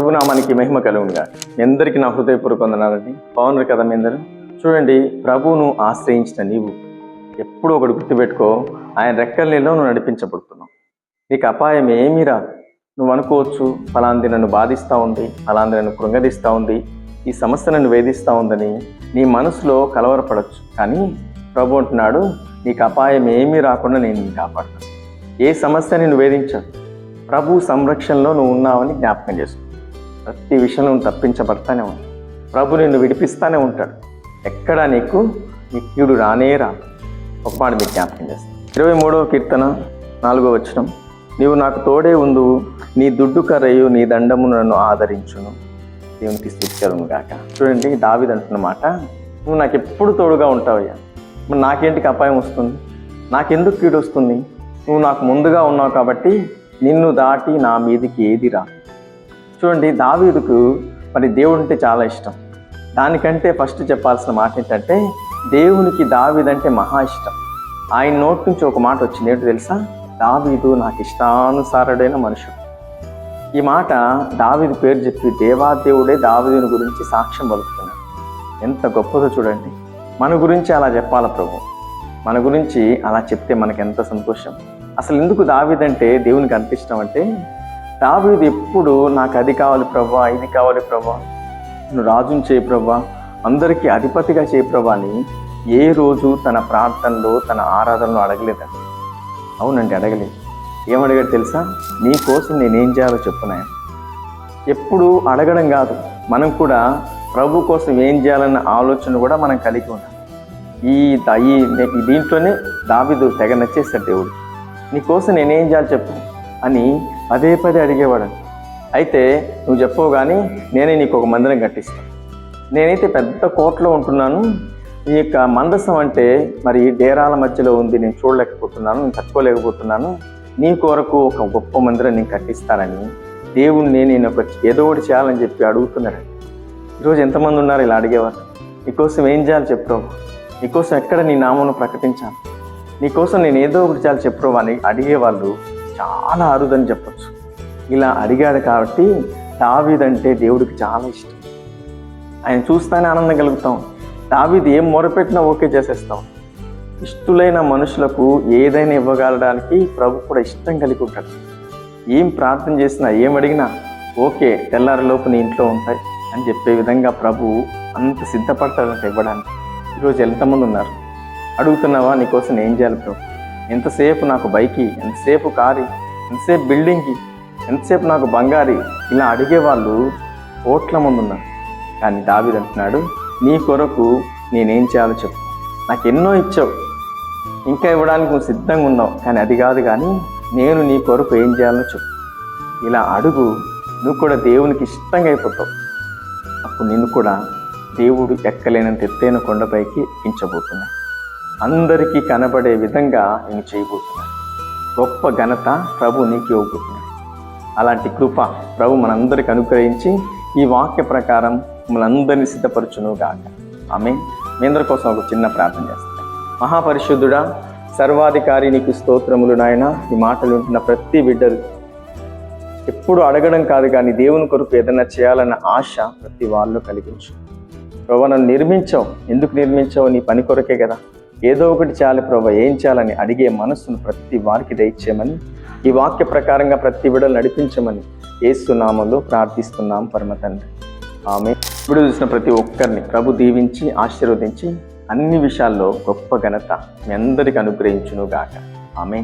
ప్రభునామానికి మహిమ కలుగునుగా. మీ నా హృదయపూర్వక వందనాలండి. బాగున్నారు కదా మీ అందరూ? చూడండి ప్రభువును ఆశ్రయించిన నీవు. ఎప్పుడూ ఒకటి గుర్తుపెట్టుకో ఆయన రెక్కల నీళ్ళలో నువ్వు నడిపించబడుతున్నావు. నీకు అపాయం ఏమీ రాదు. నువ్వు అనుకోవచ్చు ఫలాంది నన్ను బాధిస్తూ ఉంది ఫలాంది నన్ను కృంగదీస్తూ ఉంది ఈ సమస్య నన్ను వేధిస్తూ ఉందని నీ మనసులో కలవరపడచ్చు. కానీ ప్రభు అంటున్నాడు నీకు అపాయం ఏమీ రాకుండా నేను నేను కాపాడతాను. ఏ సమస్య నేను వేధించాను ప్రభు సంరక్షణలో నువ్వు ఉన్నావని జ్ఞాపకం చేసుకో. ప్రతి విషయంలో తప్పించబడతానే ఉంది ప్రభు నిన్ను విడిపిస్తానే ఉంటాడు. ఎక్కడా నీకు నీ కీడు రానే రా. ఒక మాట మీకు జ్ఞాపకం చేస్తాను. ఇరవై మూడవ కీర్తన నాలుగో వచనం. నీవు నాకు తోడే ఉండు నీ దుడ్డు కర్రయు నీ దండము నన్ను ఆదరించును. దేవునికి స్థితికలను గాక. చూడండి దావిది అంటున్నమాట నువ్వు నాకు ఎప్పుడు తోడుగా ఉంటావయ్యా? మరి నాకేంటికి అపాయం వస్తుంది? నాకెందుకు కీడు వస్తుంది? నువ్వు నాకు ముందుగా ఉన్నావు కాబట్టి నిన్ను దాటి నా మీదికి ఏది రా చూడండి దావీదుకు మరి దేవుడు అంటే చాలా ఇష్టం. దానికంటే ఫస్ట్ చెప్పాల్సిన మాట ఏంటంటే దేవునికి దావీదంటే మహా ఇష్టం. ఆయన నోటి నుంచి ఒక మాట వచ్చింది ఏంటో తెలుసా? దావీదు నాకు ఇష్టానుసారుడైన మనుషుడు. ఈ మాట దావీదు పేరు చెప్పి దేవాదేవుడే దావీదుని గురించి సాక్ష్యం పలుకుతున్నాడు. ఎంత గొప్పదో చూడండి. మన గురించి అలా చెప్పాల ప్రభు? మన గురించి అలా చెప్తే మనకు ఎంత సంతోషం? అసలు ఎందుకు దావీదంటే దేవునికి అంత ఇష్టం అంటే దావీదు ఎప్పుడు నాకు అది కావాలి ప్రభా ఇది కావాలి ప్రభా నువ్వు రాజుని చేయి ప్రభా అందరికీ అధిపతిగా చేయి ప్రభా అని ఏ రోజు తన ప్రార్థనలో తన ఆరాధనలో అడగలేదండి. అవునండి అడగలేదు. ఏమడిగాడు తెలుసా? నీ కోసం నేనేం చేయాలో చెప్పున్నాయా ఎప్పుడు అడగడం కాదు మనం కూడా ప్రభు కోసం ఏం చేయాలన్న ఆలోచన కూడా మనం కలిగి ఉన్నాం ఈ ఈ ఈ దీంట్లోనే దావిదు తెగ నచ్చేస్తాడు దేవుడు. నీ కోసం నేనేం చేయాలి చెప్పు అని పదే పదే అడిగేవాడు. అయితే నువ్వు చెప్పవు కానీ నేనే నీకు ఒక మందిరం కట్టిస్తాను నేనైతే పెద్ద కోట్లో ఉంటున్నాను. ఈ యొక్క మందసం అంటే మరి డేరాల మధ్యలో ఉంది నేను చూడలేకపోతున్నాను నేను తట్టుకోలేకపోతున్నాను. నీ కొరకు ఒక గొప్ప మందిరం నేను కట్టిస్తానని దేవుణ్ణి నేను ఒక ఏదో ఒకటి చేయాలని చెప్పి అడుగుతున్నాడు ఈరోజు ఎంతమంది ఉన్నారు ఇలా అడిగేవారు? నీకోసం ఏం చేయాలి చెప్పరావు నీకోసం ఎక్కడ నీ నామను ప్రకటించాను నీకోసం నేను ఏదో ఒకటి చేయాలి చెప్పరావు అని అడిగేవాళ్ళు చాలా అరుదని చెప్పారు ఇలా అడిగాడు కాబట్టి దావీదంటే దేవుడికి చాలా ఇష్టం. ఆయన చూస్తానే ఆనందం కలుగుతాం. దావీది ఏం మొరపెట్టినా ఓకే చేసేస్తాం. ఇష్టులైన మనుషులకు ఏదైనా ఇవ్వగలడానికి ప్రభు కూడా ఇష్టం కలిగి ఉంటాడు. ఏం ప్రార్థన చేసినా ఏం అడిగినా ఓకే తెల్లారిలోపు నీ ఇంట్లో ఉంటాయి అని చెప్పే విధంగా ప్రభు అంత సిద్ధపడతాడంట ఇవ్వడానికి. ఈరోజు ఎంతమంది ఉన్నారు? అడుగుతున్నావా? నీకోసం ఏం చేయాలి ప్రభు? ఎంతసేపు నాకు బైకి? ఎంతసేపు కారు? ఎంతసేపు బిల్డింగ్కి? ఎంతసేపు నాకు బంగారి? ఇలా అడిగే వాళ్ళు కోట్ల మంది ఉన్నారు. కానీ దావీదు అంటున్నాడు నీ కొరకు నేనేం చేయాలో చెప్పు. నాకు ఎన్నో ఇచ్చావు. ఇంకా ఇవ్వడానికి నువ్వు సిద్ధంగా ఉన్నావు. కానీ అది కాదు కానీ నేను నీ కొరకు ఏం చేయాలో చెప్పు. ఇలా అడుగు నువ్వు కూడా దేవునికి ఇష్టంగా అయిపోతావు. అప్పుడు నిన్ను కూడా దేవుడు ఎక్కలేనంత ఎత్తైన కొండపైకి ఎక్కించబోతున్నాయి అందరికీ కనబడే విధంగా నేను చేయబోతున్నాను. గొప్ప ఘనత ప్రభు నీకు ఇవ్వబోతున్నాను. అలాంటి కృప ప్రభు మనందరికి అనుగ్రహించి ఈ వాక్య ప్రకారం మనందరినీ సిద్ధపరచును గాక ఆమె మీ అందరి కోసం ఒక చిన్న ప్రార్థన చేస్తాను మహాపరిశుద్ధుడా సర్వాధికారి నీకు స్తోత్రములు నాయన. ఈ మాటలు వింటున్న ప్రతి బిడ్డలు ఎప్పుడు అడగడం కాదు కానీ దేవుని కొరకు ఏదైనా చేయాలన్న ఆశ ప్రతి వాళ్ళు కలిగించు. ప్రభు నన్ను నిర్మించావు. ఎందుకు నిర్మించావు? నీ పని కొరకే కదా. ఏదో ఒకటి చేయాలి ప్రభు. ఏం చేయాలని అడిగే మనస్సును ప్రతి వారికి దయచేయమని ఈ వాక్య ప్రకారంగా ప్రతి విడలు నడిపించమని ఏసునామంలో ప్రార్థిస్తున్నాం పరమ తండ్రి. ఆమె ఇప్పుడు చూసిన ప్రతి ఒక్కరిని ప్రభు దీవించి ఆశీర్వదించి అన్ని విషయాల్లో గొప్ప ఘనత మీ అందరికి అనుగ్రహించును గాక ఆమె